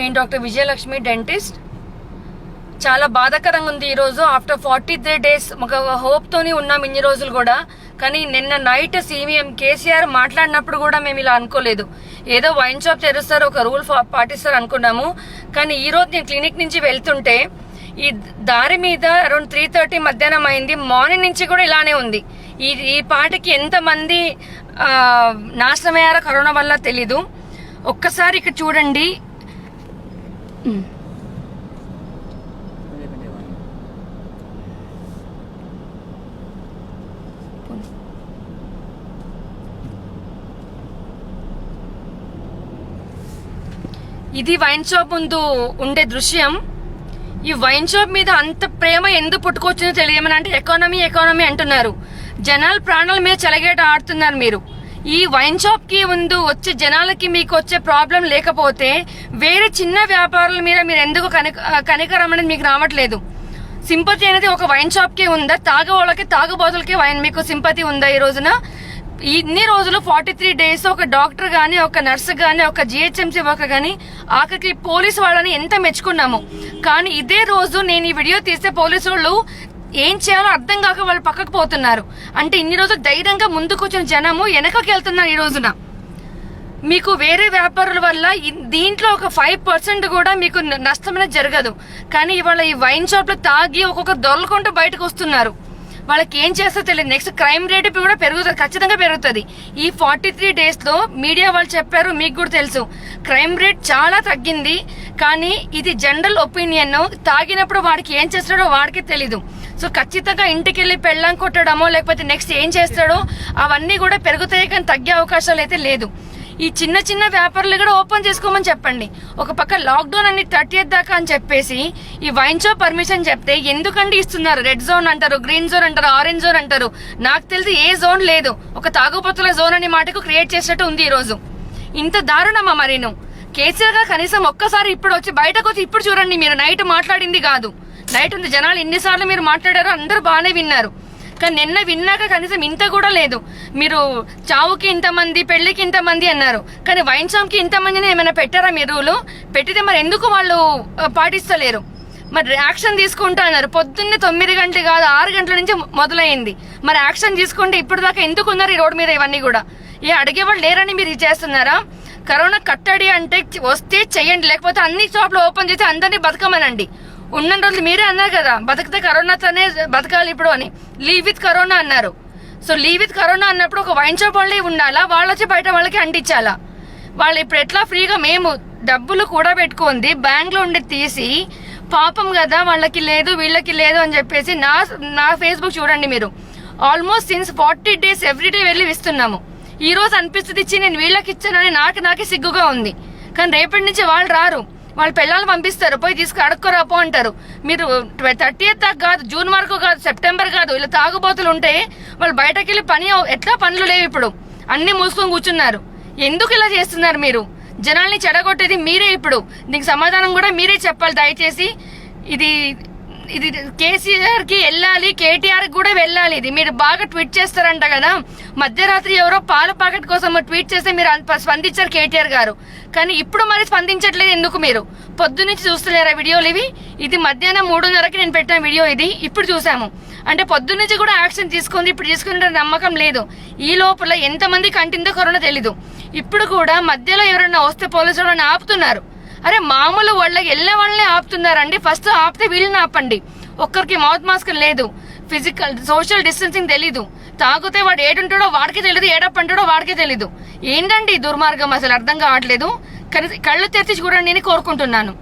నేను doctor Vijayalakshmi dentist. చాలా బాధాకరంగా ఉంది ఈరోజు ఆఫ్టర్ ఫార్టీ త్రీ డేస్ ఒక హోప్తోనే ఉన్నాం ఇన్ని రోజులు కూడా. కానీ నిన్న నైట్ సీఎం కేసీఆర్ మాట్లాడినప్పుడు కూడా మేము ఇలా అనుకోలేదు. ఏదో వైన్ షాప్ తెరుస్తారు ఒక రూల్ పాటిస్తారు అనుకున్నాము. కానీ ఈ రోజు నేను క్లినిక్ నుంచి వెళ్తుంటే ఈ దారి మీద అరౌండ్ త్రీ థర్టీ మధ్యాహ్నం అయింది. మార్నింగ్ నుంచి కూడా ఇలానే ఉంది. ఈ ఈ పాటకి ఎంతమంది నాశనమయ్యారో కరోనా వల్ల తెలీదు. ఒక్కసారి ఇక్కడ చూడండి. ఇది వైన్ షాప్ ముందు ఉండే దృశ్యం. ఈ వైన్ షాప్ మీద అంత ప్రేమ ఎందుకు పుట్టుకొచ్చిందో తెలియమని అంటే ఎకానమీ ఎకానమీ అంటున్నారు. జనాలు ప్రాణాల మీద చెలగేట ఆడుతున్నారు మీరు. ఈ వైన్ షాప్కి ముందు వచ్చే జనాలకి మీకు వచ్చే ప్రాబ్లం లేకపోతే వేరే చిన్న వ్యాపారుల మీద మీరు ఎందుకు కనిక కనికరం అనేది మీకు రావట్లేదు. సింపతి అనేది ఒక వైన్ షాప్కి ఉందా? తాగవాళ్ళకి తాగుబోతులకి వైన్ మీకు సింపతి ఉందా ఈ రోజున? ఇన్ని రోజులు ఫార్టీ త్రీ డేస్ ఒక డాక్టర్ గాని ఒక నర్స్ గాని ఒక జిహెచ్ఎంసీ వర్కర్ గాని ఆఖరికి పోలీస్ వాళ్ళని ఎంత మెచ్చుకున్నాము? కానీ ఇదే రోజు నేను ఈ వీడియో తీస్తే పోలీసు వాళ్ళు ఏం చేయాలో అర్థం కాక వాళ్ళు పక్కకు పోతున్నారు. అంటే ఇన్ని రోజులు ధైర్యంగా ముందుకు వచ్చిన జనము వెనకకి వెళ్తున్నారు ఈ రోజున. మీకు వేరే వ్యాపారుల వల్ల దీంట్లో ఒక ఫైవ్ పర్సెంట్ కూడా మీకు నష్టమైన నష్టం అనేది జరగదు. కానీ ఇవాళ ఈ వైన్ షాప్లో తాగి ఒక్కొక్క దొరలకుంటూ బయటకు వస్తున్నారు. వాళ్ళకి ఏం చేస్తో తెలియదు. నెక్స్ట్ క్రైమ్ రేట్ కూడా పెరుగుతుంది. ఖచ్చితంగా పెరుగుతుంది. ఈ ఫార్టీ త్రీ డేస్లో మీడియా వాళ్ళు చెప్పారు మీకు కూడా తెలుసు. క్రైమ్ రేట్ చాలా తగ్గింది. కానీ ఇది జనరల్ ఒపీనియన్ తాగినప్పుడు వాడికి ఏం చేస్తాడో వాడికి తెలీదు. సో ఖచ్చితంగా ఇంటికి వెళ్ళి పెళ్ళం కొట్టడమో లేకపోతే నెక్స్ట్ ఏం చేస్తాడో అవన్నీ కూడా పెరుగుతాయి కానీ తగ్గే అవకాశాలు అయితే లేదు. ఈ చిన్న చిన్న వ్యాపారులు కూడా ఓపెన్ చేసుకోమని చెప్పండి. ఒక పక్క లాక్డౌన్ అన్ని థర్టీ దాకా అని చెప్పేసి ఈ వైన్ షాప్ పర్మిషన్ చెప్తే ఎందుకండి ఇస్తున్నారు? రెడ్ జోన్ అంటారు గ్రీన్ జోన్ అంటారు ఆరెంజ్ జోన్ అంటారు. నాకు తెలిసి ఏ జోన్ లేదు. ఒక తాగుబోతుల జోన్ అనే మాటకు క్రియేట్ చేసినట్టు ఉంది ఈ రోజు ఇంత దారుణమా మరీను? కేసీఆర్ గారు కనీసం ఒక్కసారి ఇప్పుడు వచ్చి బయటకు వచ్చి ఇప్పుడు చూడండి మీరు నైట్ మాట్లాడింది కాదు. నైట్ ఉంది. జనాలు ఎన్నిసార్లు మీరు మాట్లాడారో అందరూ బాగానే విన్నారు. కానీ నిన్న విన్నాక కనీసం ఇంత కూడా లేదు. మీరు చావుకి ఇంతమంది పెళ్ళికి ఇంతమంది అన్నారు. కానీ వైన్ షాప్కి ఇంతమందిని ఏమైనా పెట్టారా మీ రూలు? పెట్టితే మరి ఎందుకు వాళ్ళు పాటిస్తలేరు? మరి యాక్షన్ తీసుకుంటా అన్నారు. పొద్దున్నే తొమ్మిది గంటలు కాదు ఆరు గంటల నుంచి మొదలైంది. మరి యాక్షన్ తీసుకుంటే ఇప్పుడు దాకా ఎందుకు ఉన్నారు ఈ రోడ్డు మీద ఇవన్నీ కూడా? ఏ అడిగేవాళ్ళు లేరని మీరు చేస్తున్నారా? కరోనా కట్టడి అంటే వస్తే చెయ్యండి లేకపోతే అన్ని షాప్లు ఓపెన్ చేసి అందరినీ బతకమనండి. ఉన్న రోజులు మీరే అన్నారు కదా బతికితే కరోనాతోనే బతకాలి ఇప్పుడు అని. లీవ్ విత్ కరోనా అన్నారు. సో లీవ్ విత్ కరోనా అన్నప్పుడు ఒక వైన్ షాప్ వాళ్ళే ఉండాలా? వాళ్ళు వచ్చి బయట వాళ్ళకి అంటించాలా? వాళ్ళు ఇప్పుడు ఎట్లా ఫ్రీగా మేము డబ్బులు కూడా పెట్టుకుంది బ్యాంక్లో ఉండి తీసి పాపం కదా వాళ్ళకి లేదు వీళ్ళకి లేదు అని చెప్పేసి నా నా ఫేస్బుక్ చూడండి మీరు. Almost since forty days everyday వెళ్ళి ఇస్తున్నాము ఈ రోజు అనిపిస్తుంది ఇచ్చి నేను వీళ్ళకి ఇచ్చానని నాకు నాకే సిగ్గుగా ఉంది. కానీ రేపటి నుంచి వాళ్ళు రారు. వాళ్ళ పిల్లలు పంపిస్తారు. పోయి తీసుకు అడుక్కోరా పో అంటారు. మీరు థర్టీ దాకా కాదు జూన్ వరకు కాదు సెప్టెంబర్ కాదు ఇలా తాగుబోతులు ఉంటే వాళ్ళు బయటకు వెళ్ళి పని ఎట్లా పనులు లేవు ఇప్పుడు. అన్ని మూసుకొని కూర్చున్నారు. ఎందుకు ఇలా చేస్తున్నారు మీరు? జనాల్ని చెడగొట్టేది మీరే ఇప్పుడు. దీనికి సమాధానం కూడా మీరే చెప్పాలి. దయచేసి ఇది ఇది కేసీఆర్కి వెళ్ళాలి కేటీఆర్ కూడా వెళ్ళాలి. ఇది మీరు బాగా ట్వీట్ చేస్తారంట కదా. మధ్యరాత్రి ఎవరో పాల పాకెట్ కోసం ట్వీట్ చేస్తే మీరు స్పందించారు కేటీఆర్ గారు. కానీ ఇప్పుడు మరి స్పందించట్లేదు ఎందుకు మీరు? పొద్దు నుంచి చూస్తలేరా వీడియోలు ఇవి? ఇది మధ్యాహ్నం మూడున్నరకి నేను పెట్టిన వీడియో ఇది. ఇప్పుడు చూసాము. అంటే పొద్దు నుంచి కూడా యాక్షన్ తీసుకుంది ఇప్పుడు తీసుకునే నమ్మకం లేదు. ఈ లోపల ఎంతమంది కంటిందో కరోనా తెలీదు. ఇప్పుడు కూడా మధ్యలో ఎవరైనా వస్తే పోలీసులు వాళ్ళని ఆపుతున్నారు? అరే మామూలు వాళ్ళకి వెళ్ళే వాళ్ళని ఆపుతున్నారండి. ఫస్ట్ ఆపితే వీళ్ళని ఆపండి. ఒక్కరికి మౌత్ మాస్క్ లేదు. ఫిజికల్ సోషల్ డిస్టెన్సింగ్ తెలీదు. తాగితే వాడు ఏడుంటాడో వాడికి తెలియదు ఏడప్పంటాడో వాడికి తెలీదు. ఏంటండి దుర్మార్గం? అసలు అర్థం కావట్లేదు. కనీసం కళ్ళు తెరిచి చూడండి నేను కోరుకుంటున్నాను.